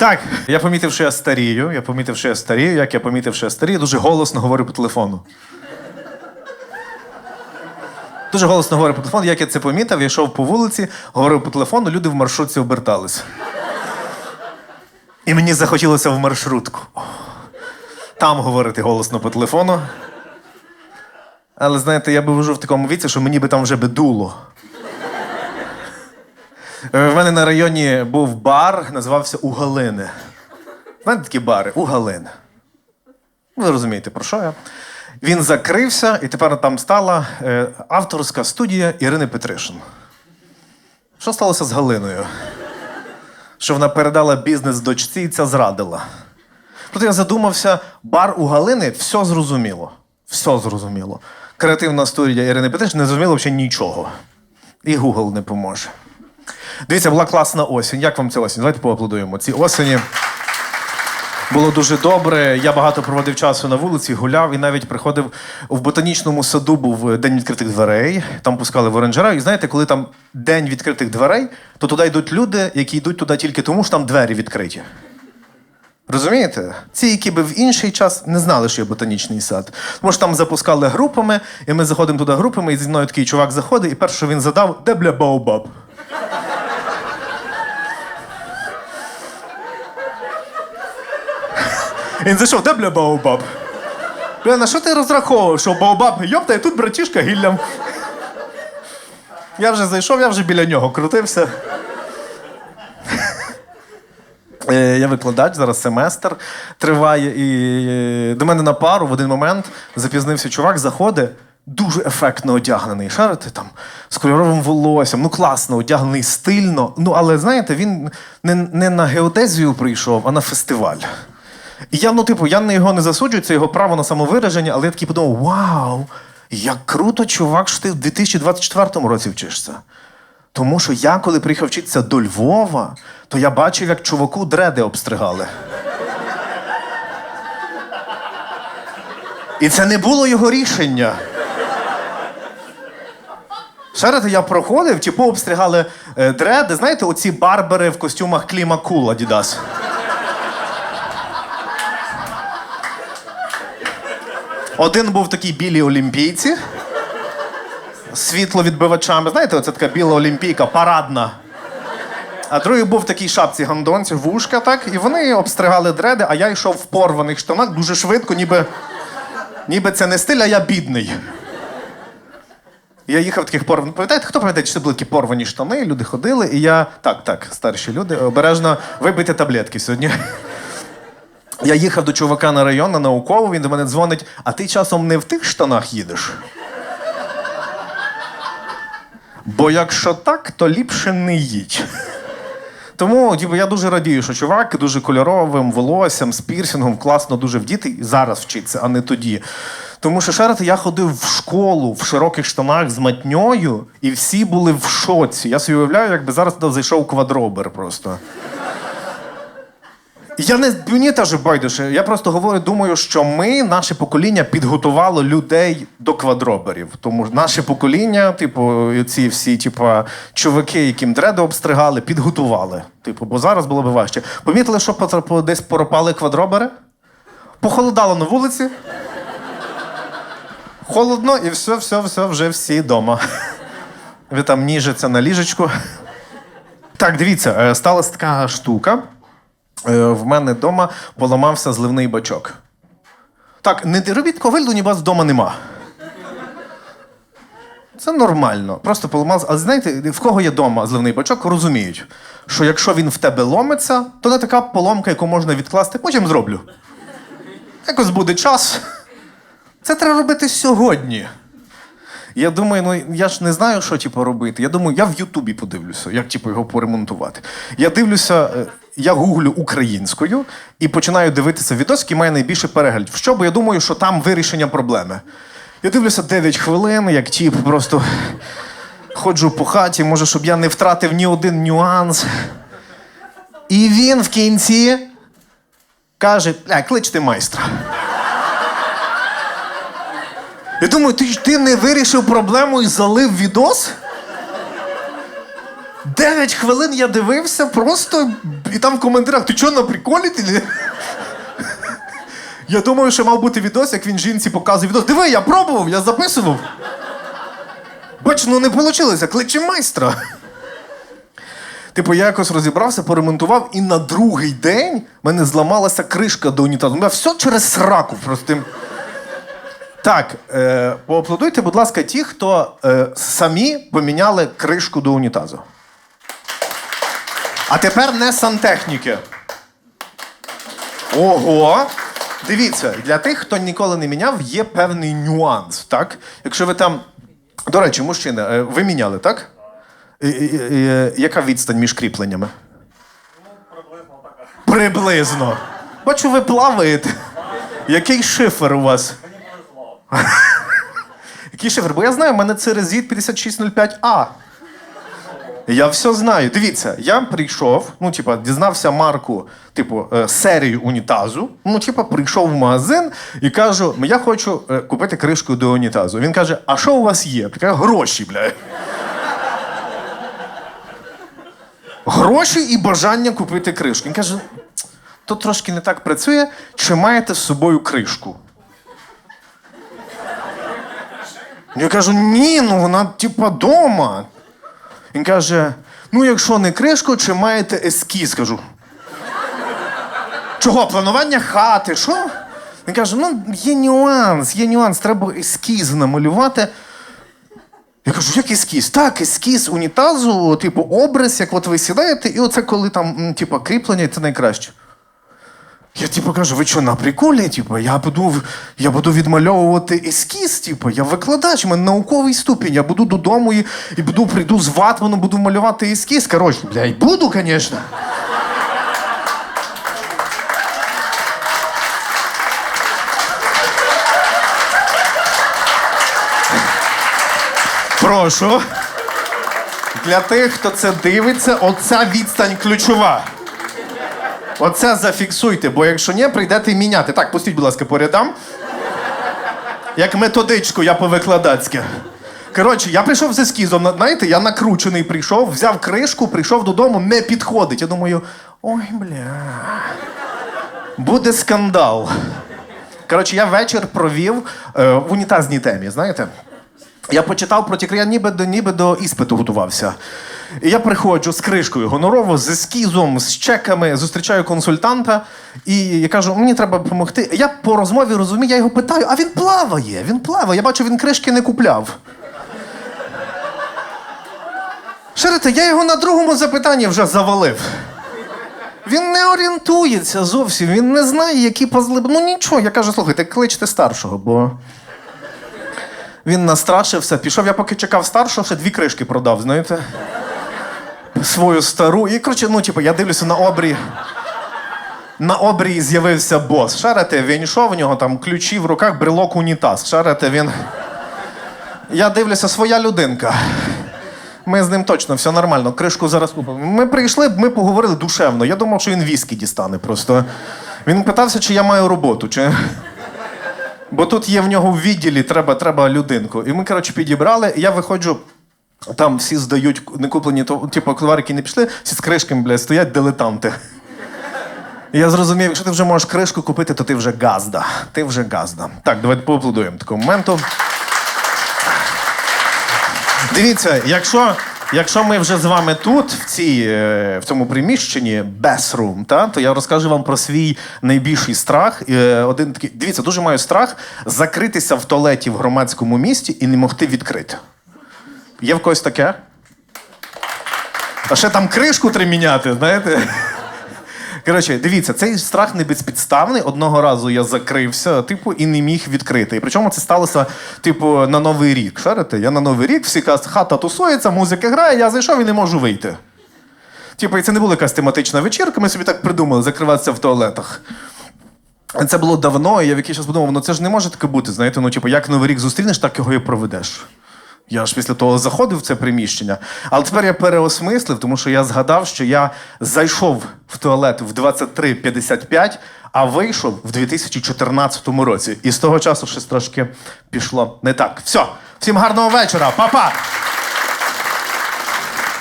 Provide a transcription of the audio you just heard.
Так, я помітив, що я старію. Я помітив, що я старію. Як я помітив, що я старію, дуже голосно говорю по телефону. Дуже голосно говорю по телефону. Як я це помітив, я йшов по вулиці, говорив по телефону, люди в маршрутці обертались. І мені захотілося в маршрутку. Там говорити голосно по телефону. Але знаєте, я би вже в такому віці, що мені би там вже би дуло. Е, В мене на районі був бар, називався У Галини. Мене такі бари У Галини. Ви розумієте, про що я? Він закрився, і тепер там стала е, авторська студія Ірини Петришин. Що сталося з Галиною? Що вона передала бізнес дочці і ця зрадила. Проте я задумався, бар у Галини все зрозуміло. Все зрозуміло. Креативна студія Ірини Петришин не зрозуміло взагалі нічого. І Google не поможе. Дивіться, була класна осінь. Як вам ця осінь? Давайте поаплодуємо. Ці осені було дуже добре. Я багато проводив часу на вулиці, гуляв і навіть приходив в ботанічному саду. Був день відкритих дверей. Там пускали в оранжера. І знаєте, коли там день відкритих дверей, то туди йдуть люди, які йдуть туди тільки тому, що там двері відкриті. Розумієте? Ці, які би в інший час не знали, що є ботанічний сад. Тому що там запускали групами, і ми заходимо туди групами, і зі мною такий чувак заходить, і перше, що він задав, де бля Баобаб? Він зайшов, де бля Баобаб? Бля, на що ти розраховував, що Баобаб, йопта, і тут братішка гіллям. Я вже зайшов, я вже біля нього крутився. Е, Я викладач, зараз семестр триває, і е, до мене на пару в один момент запізнився чувак, заходить, дуже ефектно одягнений. Шарите там з кольоровим волоссям, ну класно, одягнений стильно. Ну, але знаєте, він не, не на геодезію прийшов, а на фестиваль. І я, ну, типу, я на його не засуджую, це його право на самовираження, але я такий подумав: вау, як круто, чувак, що ти в 2024 році вчишся. Тому що я, коли приїхав вчитися до Львова, то я бачив, як чуваку дреди обстригали. І це не було його рішення. Шарите, я проходив, типу обстригали е, дреди. Знаєте, оці барбери в костюмах Кліма Кул Адідас. Один був такий білі олімпійці світловідбивачами. Знаєте, оце така біла олімпійка, парадна. А другий був в такій шапці гандонці, вушка, так, і вони обстригали дреди, а я йшов в порваних штанах дуже швидко, ніби, ніби це не стиль, а я бідний. Я їхав в таких порваних. Пам'ятаєте, хто пам'ятає, чи це були такі порвані штани, люди ходили, і я. Так, так, старші люди, обережно вибийте таблетки сьогодні. Я їхав до чувака на район на наукову, він до мене дзвонить, а ти часом не в тих штанах їдеш. Бо якщо так, то ліпше не їдь. Тому типу, я дуже радію, що чувак дуже кольоровим волоссям, з пірсингом, класно дуже вдіти зараз вчиться, а не тоді. Тому що шарити, я ходив в школу в широких штанах з матньою, і всі були в шоці. Я собі уявляю, якби зараз туди зайшов квадробер просто. Я не мені теж байдуже. Я просто говорю, думаю, що ми, наше покоління, підготувало людей до квадроберів. Тому наше покоління, типу, ці всі, типу, чуваки, яким дреди обстригали, підготували. Типу, бо зараз було б важче. Помітили, що десь пропали квадробери? Похолодало на вулиці. Холодно, і все, все, все, вже всі вдома. Ви там ніжиться на ліжечку. Так, дивіться, е, сталася така штука. Е, В мене вдома поламався зливний бачок. Так, не робіть такого вигляду, ні вас вдома нема. Це нормально. Просто поламався. Але знаєте, в кого є вдома зливний бачок, розуміють, що якщо він в тебе ломиться, то не така поломка, яку можна відкласти, потім зроблю. Якось буде час. Це треба робити сьогодні. Я думаю, ну я ж не знаю, що типу, робити. Я думаю, я в Ютубі подивлюся, як типу, його поремонтувати. Я дивлюся, е, я гуглю українською і починаю дивитися відос, який має найбільше переглядів. Що? Бо я думаю, що там вирішення проблеми. Я дивлюся 9 хвилин, як тип просто ходжу по хаті, може, щоб я не втратив ні один нюанс. І він в кінці каже: «Бля, кличте майстра. Я думаю, ти, ти не вирішив проблему і залив відос? Дев'ять хвилин я дивився просто, і там в коментарях, ти чого на приколі? Ти? Я думаю, що мав бути відос, як він жінці показує відос. Диви, я пробував, я записував. Бач, ну не вийшло, кличе майстра. Типу, я якось розібрався, поремонтував, і на другий день в мене зламалася кришка до унітазу. Ну, Все через сраку просто. Так, е, поаплодуйте, будь ласка, ті, хто е, самі поміняли кришку до унітазу. А тепер не сантехніки. Ого! Дивіться, для тих, хто ніколи не міняв, є певний нюанс. Так? Якщо ви там. До речі, мужчина, е, ви міняли, так? І- і- е, Яка відстань між кріпленнями? Приблизно. Бачу, ви плаваєте. Який шифер у вас? Який шифр? Бо я знаю, в мене це резід 5605А. Я все знаю. Дивіться, я прийшов, ну, типа, дізнався марку, типу, е, серію унітазу. Ну, типа, прийшов в магазин і кажу: я хочу е, купити кришку до унітазу. Він каже: А що у вас є? Я гроші, бля. Гроші і бажання купити кришку. Він каже: то трошки не так працює, чи маєте з собою кришку? Я кажу, ні, ну вона типа дома. Він каже: ну, якщо не кришку, чи маєте ескіз? Кажу. Чого? Планування хати? Що? Він каже: ну, є нюанс, є нюанс, треба ескіз намалювати. Я кажу, як ескіз? Так, ескіз унітазу, типу, образ, як от ви сідаєте, і оце коли там, типу, кріплення, це найкраще. Я типу кажу, ви що, на приколі? Типу, я буду, я буду відмальовувати ескіз, типу, я викладач, у мене науковий ступінь, я буду додому і, і буду, прийду з ватманом, буду малювати ескіз. Коротше, блядь, буду, звісно. Прошу. Для тих, хто це дивиться, оця відстань ключова. Оце зафіксуйте, бо якщо ні, прийдете міняти. Так, пустіть, будь ласка, по рядам. Як методичку, я по-викладацьки. Коротше, я прийшов з ескізом, на- знаєте, я накручений прийшов, взяв кришку, прийшов додому, не підходить. Я думаю, ой, бля. Буде скандал. Коротше, я вечір провів е, в унітазній темі, знаєте? Я почитав про я ніби до, ніби до іспиту готувався. І я приходжу з кришкою гонорово, з ескізом, з чеками, зустрічаю консультанта, і я кажу, мені треба допомогти. Я по розмові розумію, я його питаю, а він плаває, він плаває. Я бачу, він кришки не купляв. Шарите, я його на другому запитанні вже завалив. Він не орієнтується зовсім, він не знає, які пазли. Ну нічого, я кажу, слухайте, кличте старшого, бо. Він настрашився, пішов. Я поки чекав старшого, ще дві кришки продав, знаєте? Свою стару. І, коротше, ну, типу, я дивлюся на обрій. На обрії з'явився бос. Шарите, він йшов, у нього там ключі в руках, брелок унітаз. Шарите, він. Я дивлюся, своя людинка. Ми з ним точно все нормально. Кришку зараз купимо. Ми прийшли, ми поговорили душевно. Я думав, що він віскі дістане просто. Він питався, чи я маю роботу, чи. Бо тут є в нього в відділі, треба, треба людинку. І ми, коротше, підібрали, і я виходжу. Там всі здають не куплені, то, типу, товарики не пішли, всі з кришками, блядь, стоять дилетанти. Я зрозумів, якщо ти вже можеш кришку купити, то ти вже газда. Ти вже газда. Так, давайте поаплодуємо такого моменту. Дивіться, якщо, якщо ми вже з вами тут, в, цій, е, в цьому приміщенні, Bathroom, та, то я розкажу вам про свій найбільший страх. Е, Один такий, дивіться, дуже маю страх закритися в туалеті в громадському місті і не могти відкрити. Є в когось таке? А ще там кришку треба міняти, знаєте? Коротше, дивіться, цей страх не безпідставний. Одного разу я закрився, типу, і не міг відкрити. І причому це сталося, типу, на Новий рік. Шарите? Я на Новий рік, всі кажуть, хата тусується, музика грає, я зайшов і не можу вийти. Типу, і це не була якась тематична вечірка, ми собі так придумали закриватися в туалетах. Це було давно, і я в якийсь час подумав, ну це ж не може таке бути. Знаєте, ну, типу, як Новий рік зустрінеш, так його і проведеш. Я ж після того заходив в це приміщення. Але тепер я переосмислив, тому що я згадав, що я зайшов в туалет в 23.55, а вийшов в 2014 році. І з того часу щось трошки пішло не так. Все, всім гарного вечора, Па-па!